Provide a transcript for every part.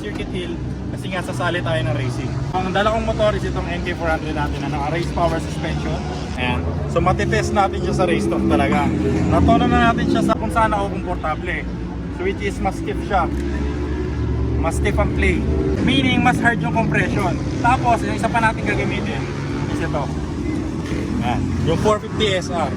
Circuit Hill kasi nga sasali tayo ng racing. Ang dala kong motor is itong NK400 natin na naka race power suspension. Ayan. So matitest natin siya sa race talk talaga. Natono na natin siya sa kung saan ako komportable. So which is mas stiff siya. Mas stiff ang play. Meaning mas hard yung compression. Tapos yung isa pa natin gagamitin is ito. Ayan. Yung 450 SR.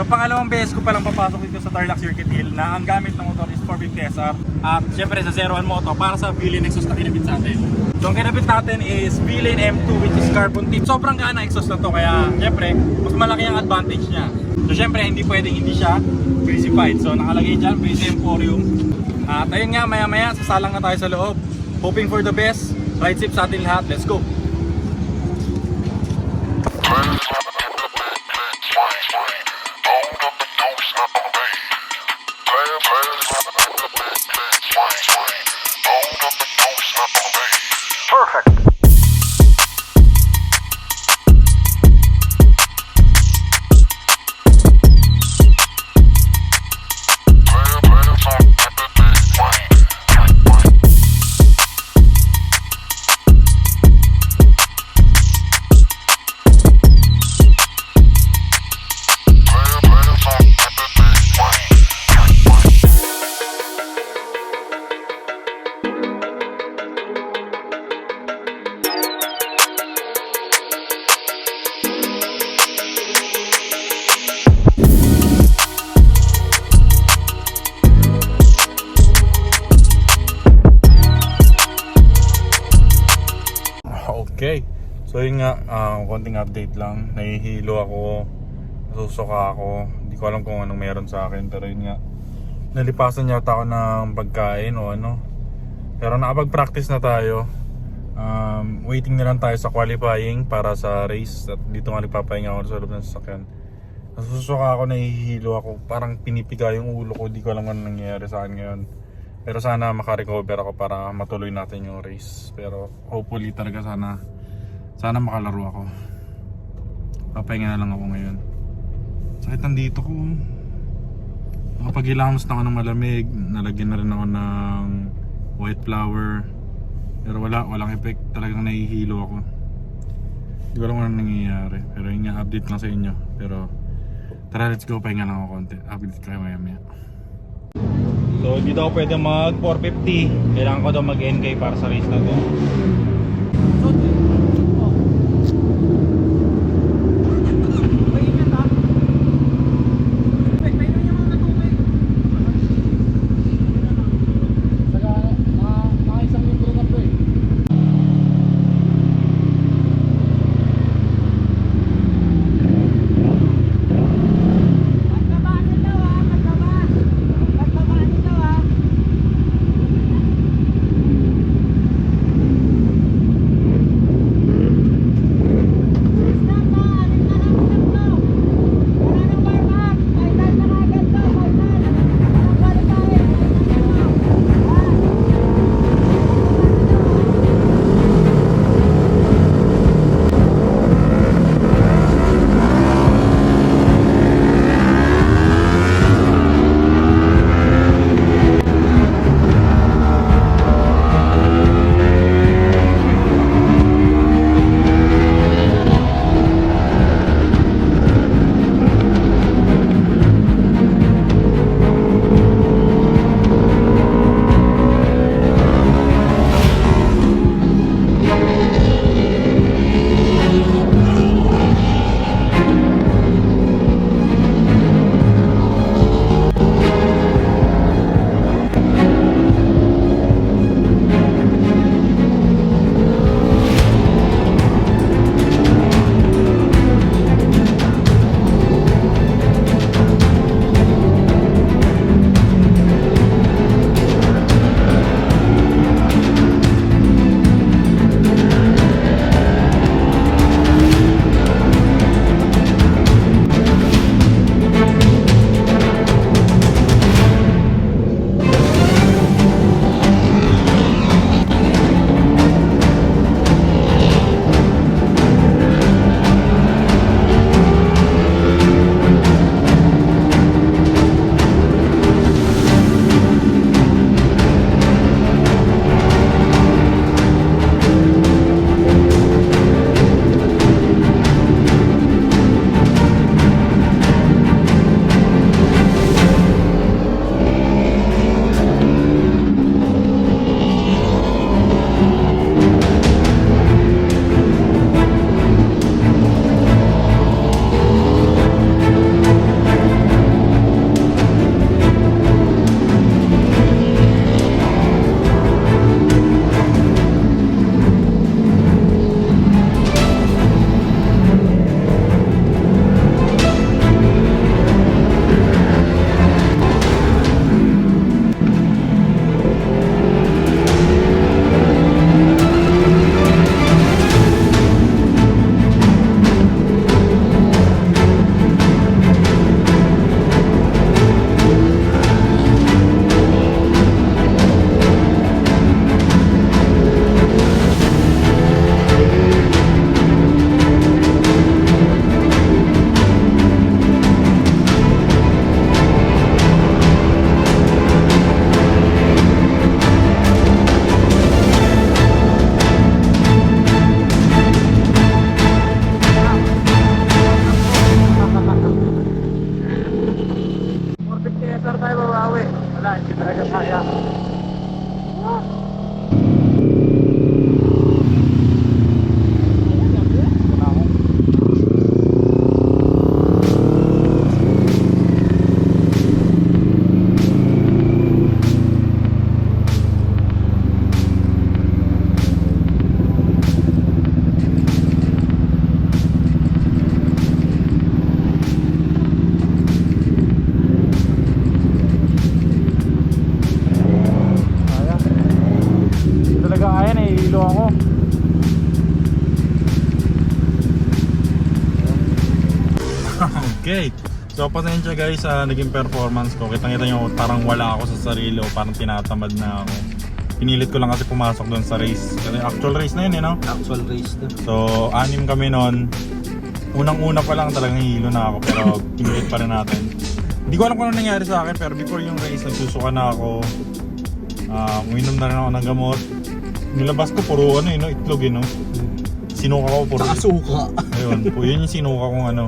Sa pangalawang beses ko palang papasok dito sa Tarlac Circuit Hill na ang gamit ng motor is 450 SR at syempre sa 01 Moto para sa V-Lane exhaust na kinabit sa atin. So ang kinabit natin is V-Lane M2 which is carbon tip. Sobrang gana exhaust na to kaya syempre mas malaki ang advantage niya. So syempre hindi pwedeng hindi siya greasified. So nakalagay dyan Breezy Emporium. At ayun nga maya maya sasalang na tayo sa loob. Hoping for the best. Ride safe sa ating lahat. Let's go! So yun nga, ah, konting update lang. Nahihilo ako, nasusuka ako. Hindi ko alam kung anong meron sa akin. Pero yun nga, nalipasan yata ako ng pagkain o ano. Pero nakapag-practice na tayo. Um, waiting na lang tayo sa qualifying para sa race. At dito nga nagpapahinga ako sa loob ng sasakyan. Nasusuka ako, nahihilo ako. Parang pinipiga yung ulo ko. Di ko alam ano nangyayari sa akin ngayon. Pero sana makarecover ako para matuloy natin yung race. Pero hopefully talaga sana sana makalaro ako. Papahinga na lang ako ngayon. Sakit nandito ko. Nakapaghilamos na ako ng malamig. Nalagyan na rin ako ng white flower. Pero wala, walang effect. Talagang nahihilo ako. Hindi ko alam kung ano nangyayari. Pero yun nga, update lang sa inyo. Pero tara, let's go. Pahinga lang ako konti. Update kayo maya maya. So dito ako pwede mag 450 Kailangan ko daw mag NK para sa race na to Kaya. Nahihilo ako. okay. So pasensya guys sa naging performance ko. Kitang-kita nyo parang wala ako sa sarili o parang tinatamad na ako. Pinilit ko lang kasi pumasok doon sa race. Kasi actual race na yun eh no? Actual race na. So anim kami noon. Unang-una pa lang talagang hilo na ako pero pinilit pa rin natin. Hindi ko alam kung ano nangyari sa akin pero before yung race nagsusuka na ako. Uh, uminom na rin ako ng gamot. Nilabas ko puro ano yun, no? itlog yun, no? Sinuka ko puro Sa suka. Ayun, po, yun yung sinuka kong ano.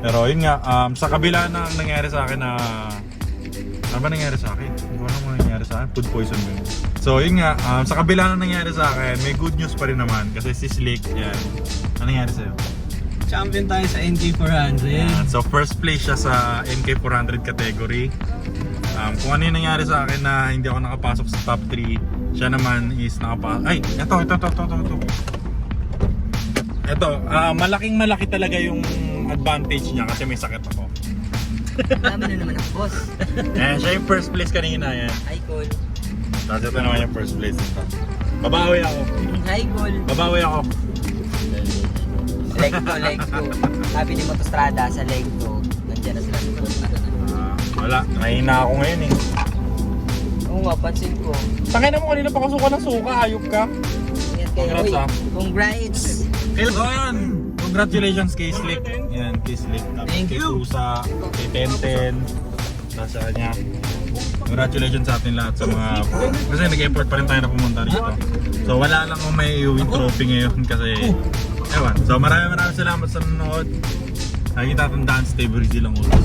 Pero yun nga, um, sa kabila na nangyari sa akin na... Ano ba nangyari sa akin? Hindi ko alam kung nangyari sa akin. Food poison yun? So yun nga, um, sa kabila na nangyari sa akin, may good news pa rin naman. Kasi si Slick, yan. Ano nangyari sa'yo? Champion tayo sa NK400. Yan. So first place siya sa MK400 category. Um, kung ano yung nangyari sa akin na hindi ako nakapasok sa top 3, siya naman is nakapasok. Ay, ito, ito, ito, ito, ito. ito. Ito, ah, malaking malaki talaga yung advantage niya kasi may sakit ako. Tama na naman ang boss. Eh, siya yung first place kanina yan. Hi, Cole. Tapos ito naman yung first place ito. Babawi ako. Hi, Cole. Babawi ako. Leg to, leg to. Sabi ni Motostrada sa leg to, nandiyan na sila Ah, wala, mahina ako ngayon eh. Oo nga, pansin ko. Tangin na mo kanina pa kasuka ng suka, ayop ka. Ingat kayo. Congrats, Uy, ah. Congrats. Oh. Congratulations kay Slick. Yan, kay Slick. Tapos Thank kay you. Susa, kay Tenten. Tapos sa kanya. Congratulations sa atin lahat sa mga... Kasi nag-effort pa rin tayo na pumunta rito. So wala lang kung may iuwing trophy ngayon kasi... Ewan. So maraming maraming salamat sa nanonood. Nakikita itong dance stay breezy lang ulo.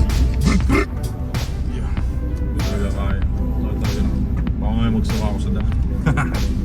May magsuka ako sa daan.